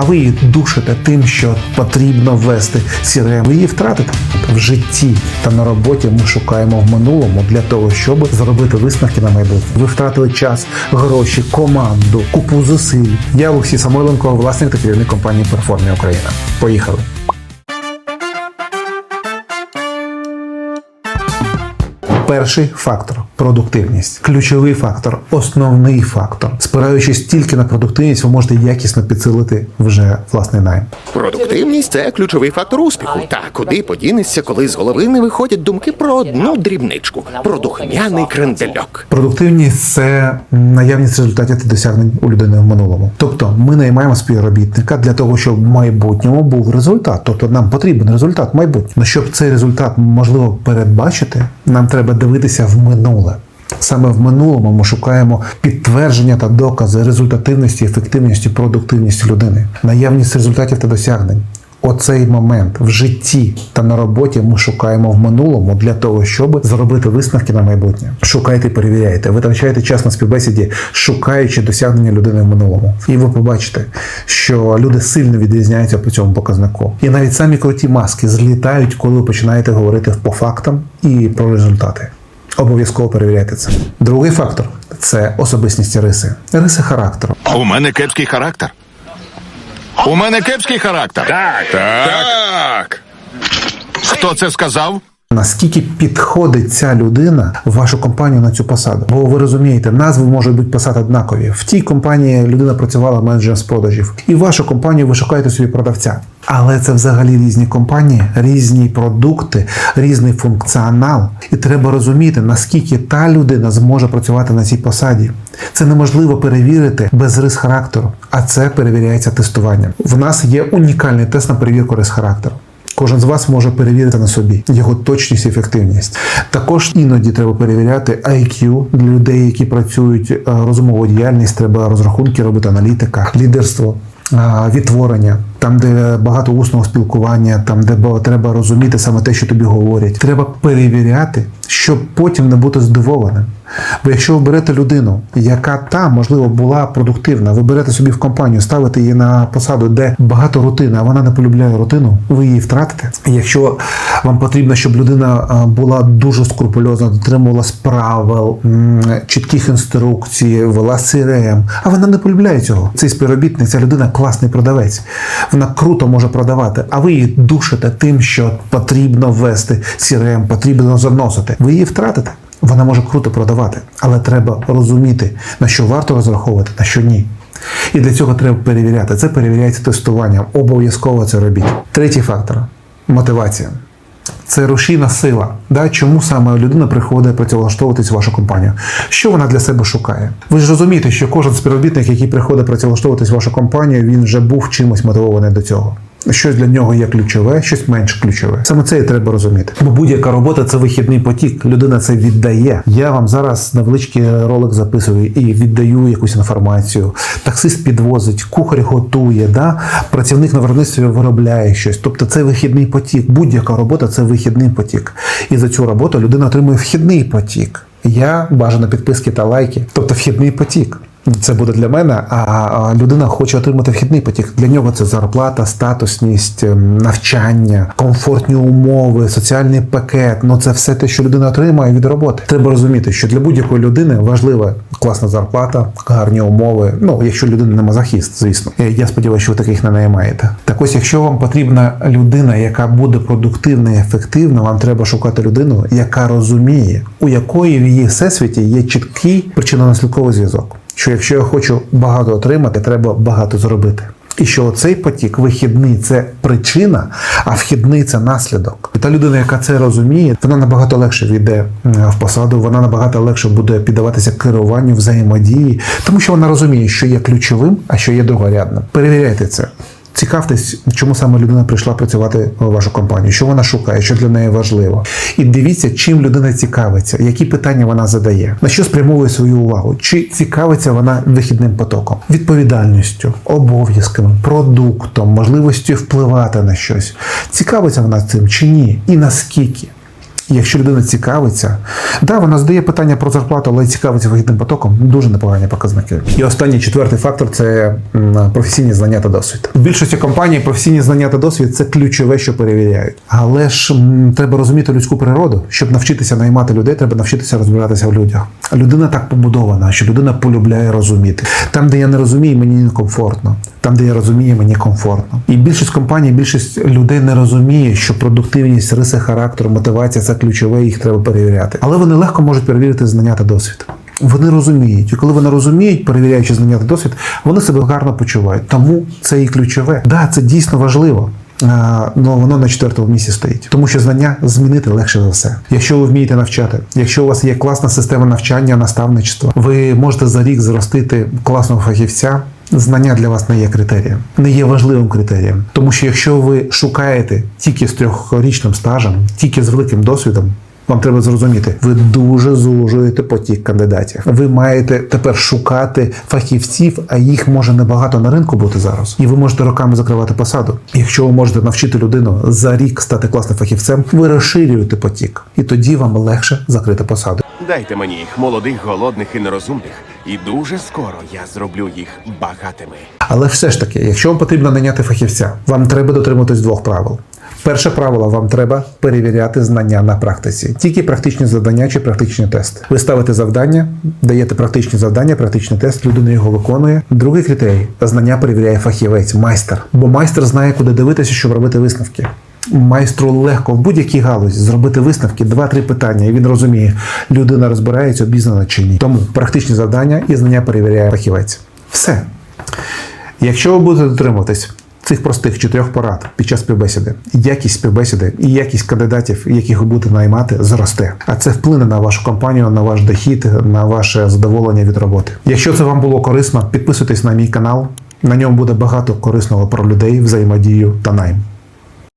а ви її душите тим, що потрібно ввести CRM, ви її втратите в житті та на роботі. Ми шукаємо в минулому для того, щоб зробити висновки на майбутнє. Ви втратили час, гроші, команду, купу зусиль. Я Олексій Самойленко, власник та керівник компанії Перформі Україна. Поїхали. Перший фактор продуктивність. Ключовий фактор, основний фактор. Спираючись тільки на продуктивність, ви можете якісно підсилити вже власний найм. Продуктивність це ключовий фактор успіху. Та куди подінешся, коли з голови не виходять думки про одну дрібничку, про духмяний крендельок. Продуктивність це наявність результатів та досягнень у людини в минулому. Тобто ми наймаємо співробітника для того, щоб в майбутньому був результат. Тобто нам потрібен результат майбутнього. Щоб цей результат можливо передбачити, нам треба дивитися в минуле. Саме в минулому ми шукаємо підтвердження та докази результативності, ефективності, продуктивності людини, наявність результатів та досягнень. Оцей момент в житті та на роботі ми шукаємо в минулому для того, щоб зробити висновки на майбутнє. Шукайте, перевіряйте, витрачайте час на співбесіді, шукаючи досягнення людини в минулому. І ви побачите, що люди сильно відрізняються по цьому показнику. І навіть самі круті маски злітають, коли ви починаєте говорити по фактам і про результати. Обов'язково перевіряйте це. Другий фактор це особистість риси, риси характеру. У мене кепський характер. У мене кепський характер. Так. Так. Хто це сказав? Наскільки підходить ця людина в вашу компанію на цю посаду? Бо ви розумієте, назви можуть бути посад однакові. В тій компанії людина працювала менеджером з продажів, і в вашу компанію ви шукаєте собі продавця. Але це взагалі різні компанії, різні продукти, різний функціонал. І треба розуміти, наскільки та людина зможе працювати на цій посаді. Це неможливо перевірити без рис характеру, а це перевіряється тестуванням. В нас є унікальний тест на перевірку рис характеру. Кожен з вас може перевірити на собі його точність і ефективність. Також іноді треба перевіряти IQ для людей, які працюють е, розумову діяльність. Треба розрахунки робити, аналітика, лідерство. е, Відтворення, там, де багато усного спілкування, там, де ба- треба розуміти саме те, що тобі говорять. Треба перевіряти, щоб потім не бути здивованим. Бо якщо ви берете людину, яка та, можливо, була продуктивна, ви берете собі в компанію, ставите її на посаду, де багато рутини, а вона не полюбляє рутину, ви її втратите. Якщо вам потрібно, щоб людина була дуже скрупульозна, дотримувалась правил, чітких інструкцій, вела CRM, а вона не полюбляє цього. Цей співробітник, ця людина класний продавець. Вона круто може продавати, а ви її душите тим, що потрібно ввести CRM, потрібно заносити. Ви її втратите. Вона може круто продавати, але треба розуміти, на що варто розраховувати, на що ні. І для цього треба перевіряти. Це перевіряється тестуванням. Обов'язково це робіть. Третій фактор мотивація. Це рушійна сила. Да? Чому саме людина приходить працевлаштовуватись в вашу компанію? Що вона для себе шукає? Ви ж розумієте, що кожен співробітник, який приходить працевлаштовуватись в вашу компанію, він вже був чимось мотивований до цього. Щось для нього є ключове, щось менш ключове. Саме це і треба розуміти. Бо будь-яка робота це вихідний потік. Людина це віддає. Я вам зараз невеличкий ролик записую і віддаю якусь інформацію. Таксист підвозить, кухар готує, да? працівник на виробництві виробляє щось. Тобто це вихідний потік. Будь-яка робота це вихідний потік. І за цю роботу людина отримує вхідний потік. Я бажано підписки та лайки, тобто вхідний потік. Це буде для мене, а людина хоче отримати вхідний потік. Для нього це зарплата, статусність, ем, навчання, комфортні умови, соціальний пакет. Ну це все те, що людина отримає від роботи. Треба розуміти, що для будь-якої людини важлива класна зарплата, гарні умови. Ну, якщо людина не мазохіст, звісно. Е, Я сподіваюся, що ви таких не наймаєте. Так ось, якщо вам потрібна людина, яка буде продуктивна і ефективна, вам треба шукати людину, яка розуміє, у якої в її всесвіті є чіткий причинно-наслідковий зв'язок що якщо я хочу багато отримати, треба багато зробити. І що цей потік вихідний це причина, а вхідний це наслідок. І та людина, яка це розуміє, вона набагато легше війде в посаду, вона набагато легше буде піддаватися керуванню, взаємодії, тому що вона розуміє, що є ключовим, а що є другорядним. Перевіряйте це. Цікавтесь, чому саме людина прийшла працювати в вашу компанію, що вона шукає, що для неї важливо. І дивіться, чим людина цікавиться, які питання вона задає, на що спрямовує свою увагу, чи цікавиться вона вихідним потоком, відповідальністю, обов'язками, продуктом, можливістю впливати на щось. Цікавиться вона цим чи ні, і наскільки. Якщо людина цікавиться, да, вона задає питання про зарплату, але цікавиться вихідним потоком. Дуже непогані показники. І останній четвертий фактор це професійні знання та досвід. В більшості компаній професійні знання та досвід це ключове, що перевіряють. Але ж м, треба розуміти людську природу. Щоб навчитися наймати людей, треба навчитися розбиратися в людях. Людина так побудована, що людина полюбляє розуміти. Там, де я не розумію, мені некомфортно. Там, де я розумію, мені комфортно. І більшість компаній, більшість людей не розуміє, що продуктивність, риси характеру, мотивація це ключове, їх треба перевіряти. Але вони легко можуть перевірити знання та досвід. Вони розуміють, і коли вони розуміють, перевіряючи знання та досвід, вони себе гарно почувають. Тому це і ключове. Да, це дійсно важливо. Ну, воно на четвертому місці стоїть, тому що знання змінити легше за все. Якщо ви вмієте навчати, якщо у вас є класна система навчання, наставництва, ви можете за рік зростити класного фахівця. Знання для вас не є критерієм, не є важливим критерієм. Тому що якщо ви шукаєте тільки з трьохрічним стажем, тільки з великим досвідом, вам треба зрозуміти, ви дуже звужуєте потік кандидатів. Ви маєте тепер шукати фахівців, а їх може небагато на ринку бути зараз. І ви можете роками закривати посаду. Якщо ви можете навчити людину за рік стати класним фахівцем, ви розширюєте потік, і тоді вам легше закрити посаду. Дайте мені молодих, голодних і нерозумних, і дуже скоро я зроблю їх багатими. Але все ж таки, якщо вам потрібно наняти фахівця, вам треба дотримуватись двох правил. Перше правило вам треба перевіряти знання на практиці, тільки практичні завдання чи практичні тести. Ви ставите завдання, даєте практичні завдання, практичний тест, людина його виконує. Другий критерій знання перевіряє фахівець, майстер. Бо майстер знає, куди дивитися, щоб робити висновки. Майстру легко в будь-якій галузі зробити висновки, два-три питання, і він розуміє, людина розбирається, обізнана чи ні. Тому практичні завдання і знання перевіряє фахівець. Все. Якщо ви будете дотримуватись цих простих чотирьох порад під час співбесіди, якість співбесіди і якість кандидатів, яких ви будете наймати, зросте. А це вплине на вашу компанію, на ваш дохід, на ваше задоволення від роботи. Якщо це вам було корисно, підписуйтесь на мій канал. На ньому буде багато корисного про людей, взаємодію та найм.